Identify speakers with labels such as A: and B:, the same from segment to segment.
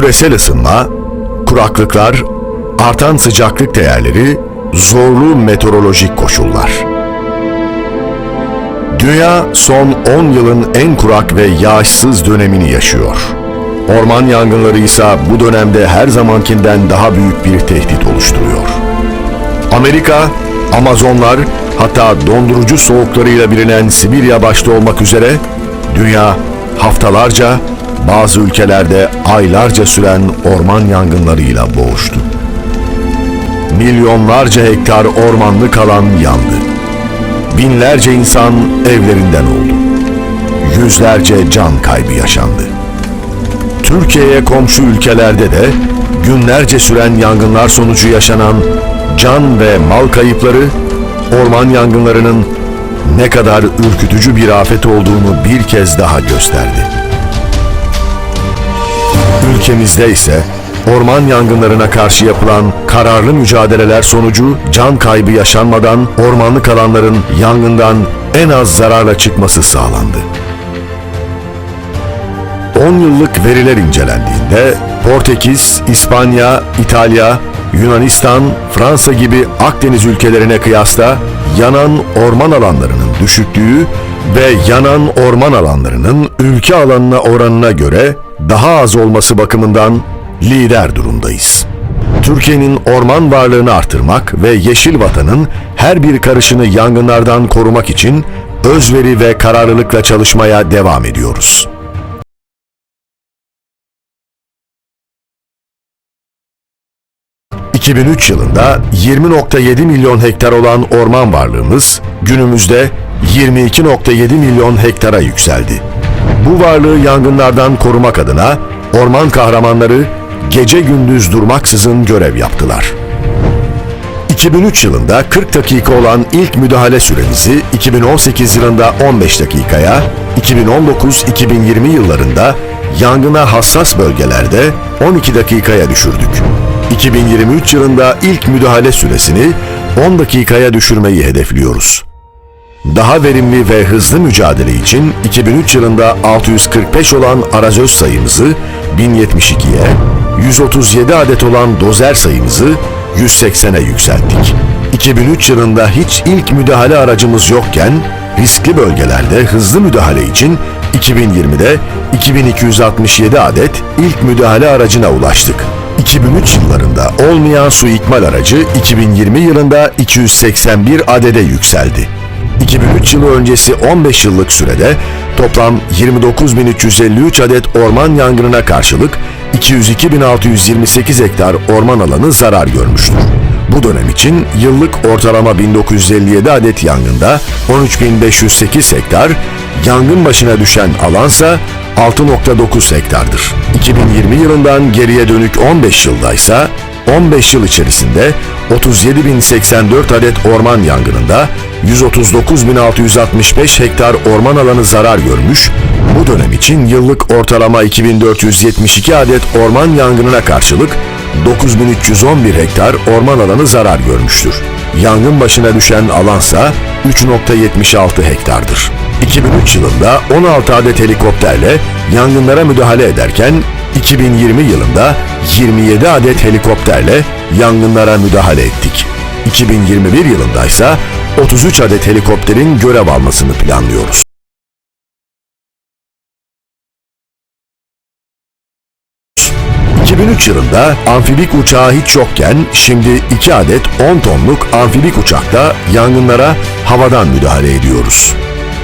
A: Küresel ısınma, kuraklıklar, artan sıcaklık değerleri, zorlu meteorolojik koşullar. Dünya son 10 yılın en kurak ve yağışsız dönemini yaşıyor. Orman yangınları ise bu dönemde her zamankinden daha büyük bir tehdit oluşturuyor. Amerika, Amazonlar, hatta dondurucu soğuklarıyla bilinen Sibirya başta olmak üzere dünya haftalarca, bazı ülkelerde aylarca süren orman yangınlarıyla boğuştu. Milyonlarca hektar ormanlık alan yandı. Binlerce insan evlerinden oldu. Yüzlerce can kaybı yaşandı. Türkiye'ye komşu ülkelerde de günlerce süren yangınlar sonucu yaşanan can ve mal kayıpları orman yangınlarının ne kadar ürkütücü bir afet olduğunu bir kez daha gösterdi. Ülkemizde ise orman yangınlarına karşı yapılan kararlı mücadeleler sonucu can kaybı yaşanmadan ormanlık alanların yangından en az zararla çıkması sağlandı. 10 yıllık veriler incelendiğinde Portekiz, İspanya, İtalya, Yunanistan, Fransa gibi Akdeniz ülkelerine kıyasla yanan orman alanlarının düşüklüğü ve yanan orman alanlarının ülke alanına oranına göre daha az olması bakımından lider durumdayız. Türkiye'nin orman varlığını artırmak ve yeşil vatanın her bir karışını yangınlardan korumak için özveri ve kararlılıkla çalışmaya devam ediyoruz. 2003 yılında 20.7 milyon hektar olan orman varlığımız günümüzde 22.7 milyon hektara yükseldi. Bu varlığı yangınlardan korumak adına orman kahramanları gece gündüz durmaksızın görev yaptılar. 2003 yılında 40 dakika olan ilk müdahale süremizi 2018 yılında 15 dakikaya, 2019-2020 yıllarında yangına hassas bölgelerde 12 dakikaya düşürdük. 2023 yılında ilk müdahale süresini 10 dakikaya düşürmeyi hedefliyoruz. Daha verimli ve hızlı mücadele için 2003 yılında 645 olan arazöz sayımızı 1072'ye, 137 adet olan dozer sayımızı 180'e yükselttik. 2003 yılında hiç ilk müdahale aracımız yokken riskli bölgelerde hızlı müdahale için 2020'de 2267 adet ilk müdahale aracına ulaştık. 2003 yıllarında olmayan su ikmal aracı 2020 yılında 281 adede yükseldi. 2003 yılı öncesi 15 yıllık sürede toplam 29.353 adet orman yangınına karşılık 202.628 hektar orman alanı zarar görmüştür. Bu dönem için yıllık ortalama 1957 adet yangında 13.508 hektar, yangın başına düşen alansa 6.9 hektardır. 2020 yılından geriye dönük 15 yıldaysa 15 yıl içerisinde 37.084 adet orman yangınında 139.665 hektar orman alanı zarar görmüş, bu dönem için yıllık ortalama 2472 adet orman yangınına karşılık 9311 hektar orman alanı zarar görmüştür. Yangın başına düşen alansa 3.76 hektardır. 2003 yılında 16 adet helikopterle yangınlara müdahale ederken 2020 yılında 27 adet helikopterle yangınlara müdahale ettik. 2021 yılında ise 33 adet helikopterin görev almasını planlıyoruz. ...2003 yılında amfibik uçağı hiç yokken... ...şimdi 2 adet 10 tonluk amfibik uçakla yangınlara havadan müdahale ediyoruz.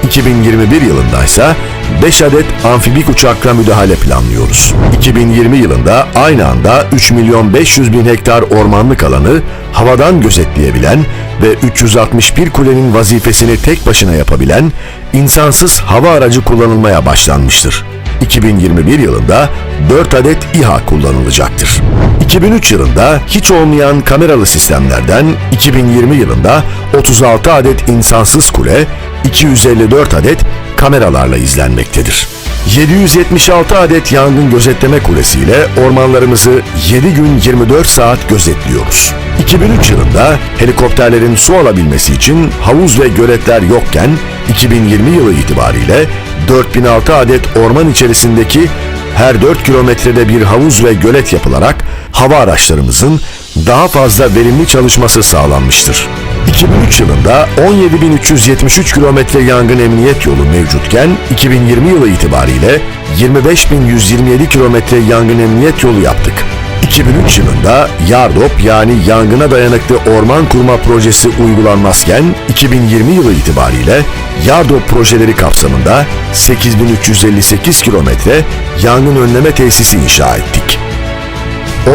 A: 2021 yılında ise 5 adet amfibik uçakla müdahale planlıyoruz. 2020 yılında aynı anda 3 milyon 500 bin hektar ormanlık alanı havadan gözetleyebilen ve 361 kulenin vazifesini tek başına yapabilen insansız hava aracı kullanılmaya başlanmıştır. 2021 yılında 4 adet İHA kullanılacaktır. 2003 yılında hiç olmayan kameralı sistemlerden 2020 yılında 36 adet insansız kule, 254 adet kameralarla izlenmektedir. 776 adet yangın gözetleme kulesiyle ormanlarımızı 7 gün 24 saat gözetliyoruz. 2003 yılında helikopterlerin su alabilmesi için havuz ve göletler yokken 2020 yılı itibariyle 4006 adet orman içerisindeki her 4 kilometrede bir havuz ve gölet yapılarak hava araçlarımızın daha fazla verimli çalışması sağlanmıştır. 2003 yılında 17.373 kilometre yangın emniyet yolu mevcutken 2020 yılı itibariyle 25.127 kilometre yangın emniyet yolu yaptık. 2003 yılında Yardop yani yangına dayanıklı orman kurma projesi uygulanmazken 2020 yılı itibariyle Yardop projeleri kapsamında 8358 kilometre yangın önleme tesisi inşa ettik.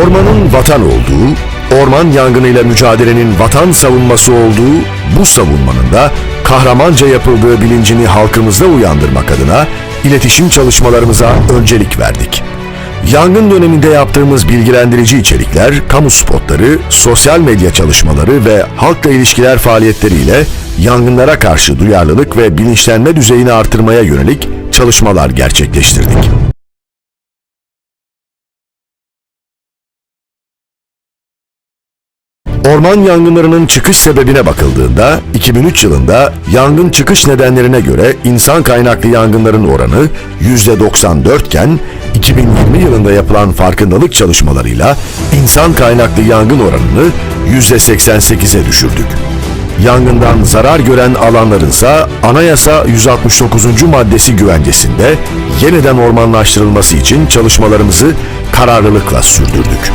A: Ormanın vatan olduğu, orman yangınıyla mücadelenin vatan savunması olduğu, bu savunmanın da kahramanca yapıldığı bilincini halkımızda uyandırmak adına iletişim çalışmalarımıza öncelik verdik. Yangın döneminde yaptığımız bilgilendirici içerikler, kamu spotları, sosyal medya çalışmaları ve halkla ilişkiler faaliyetleriyle yangınlara karşı duyarlılık ve bilinçlenme düzeyini artırmaya yönelik çalışmalar gerçekleştirdik. Orman yangınlarının çıkış sebebine bakıldığında 2003 yılında yangın çıkış nedenlerine göre insan kaynaklı yangınların oranı %94 iken 2020 yılında yapılan farkındalık çalışmalarıyla insan kaynaklı yangın oranını %88'e düşürdük. Yangından zarar gören alanlarınsa anayasa 169. maddesi güvencesinde yeniden ormanlaştırılması için çalışmalarımızı kararlılıkla sürdürdük.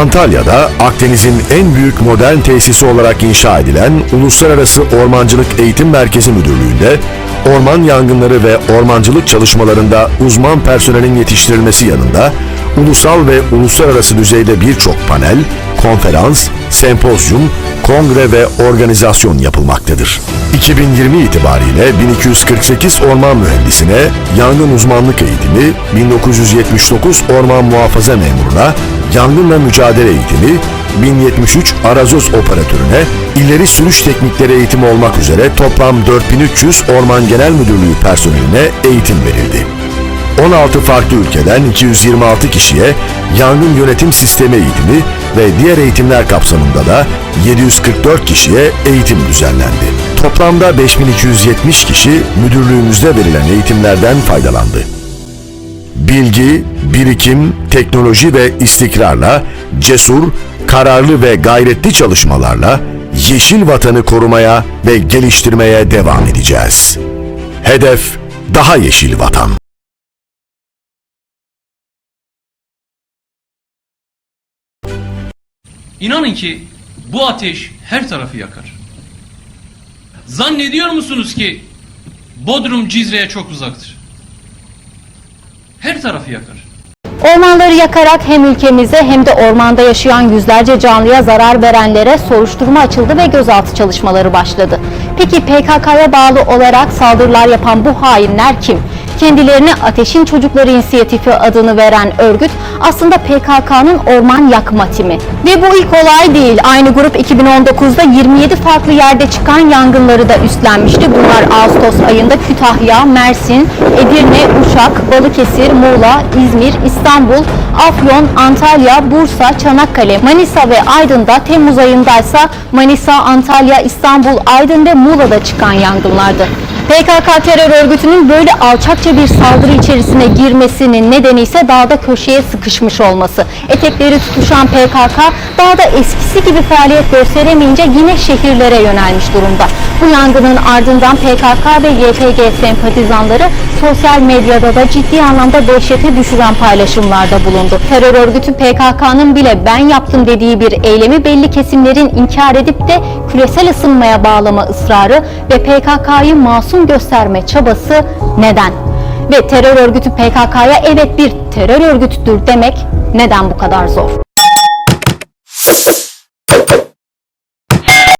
A: Antalya'da Akdeniz'in en büyük modern tesisi olarak inşa edilen Uluslararası Ormancılık Eğitim Merkezi Müdürlüğü'nde orman yangınları ve ormancılık çalışmalarında uzman personelin yetiştirilmesi yanında ulusal ve uluslararası düzeyde birçok panel, konferans, sempozyum, kongre ve organizasyon yapılmaktadır. 2020 itibariyle 1248 orman mühendisine yangın uzmanlık eğitimi, 1979 orman muhafaza memuruna yangınla mücadele eğitimi, 1073 arazoz operatörüne ileri sürüş teknikleri eğitimi olmak üzere toplam 4300 Orman Genel Müdürlüğü personeline eğitim verildi. 16 farklı ülkeden 226 kişiye yangın yönetim sistemi eğitimi ve diğer eğitimler kapsamında da 744 kişiye eğitim düzenlendi. Toplamda 5270 kişi müdürlüğümüzde verilen eğitimlerden faydalandı. Bilgi, birikim, teknoloji ve istikrarla cesur, kararlı ve gayretli çalışmalarla yeşil vatanı korumaya ve geliştirmeye devam edeceğiz. Hedef daha yeşil vatan.
B: İnanın ki bu ateş her tarafı yakar. Zannediyor musunuz ki Bodrum Cizre'ye çok uzaktır? Her tarafı yakar.
C: Ormanları yakarak hem ülkemize hem de ormanda yaşayan yüzlerce canlıya zarar verenlere soruşturma açıldı ve gözaltı çalışmaları başladı. Peki PKK'ya bağlı olarak saldırılar yapan bu hainler kim? Kendilerine Ateşin Çocukları İnisiyatifi adını veren örgüt aslında PKK'nın orman yakma timi. Ve bu ilk olay değil. Aynı grup 2019'da 27 farklı yerde çıkan yangınları da üstlenmişti. Bunlar Ağustos ayında Kütahya, Mersin, Edirne, Uşak, Balıkesir, Muğla, İzmir, İstanbul, Afyon, Antalya, Bursa, Çanakkale, Manisa ve Aydın'da Temmuz ayındaysa Manisa, Antalya, İstanbul, Aydın ve Muğla'da çıkan yangınlardı. PKK terör örgütünün böyle alçakça bir saldırı içerisine girmesinin nedeni ise dağda köşeye sıkışmış olması. Etekleri tutuşan PKK dağda eskisi gibi faaliyet gösteremeyince yine şehirlere yönelmiş durumda. Bu yangının ardından PKK ve YPG sempatizanları sosyal medyada da ciddi anlamda dehşete düşüren paylaşımlarda bulundu. Terör örgütü PKK'nın bile ben yaptım dediği bir eylemi belli kesimlerin inkar edip de küresel ısınmaya bağlama ısrarı ve PKK'yı masum gösterme çabası neden? Ve terör örgütü PKK'ya evet bir terör örgütüdür demek neden bu kadar zor?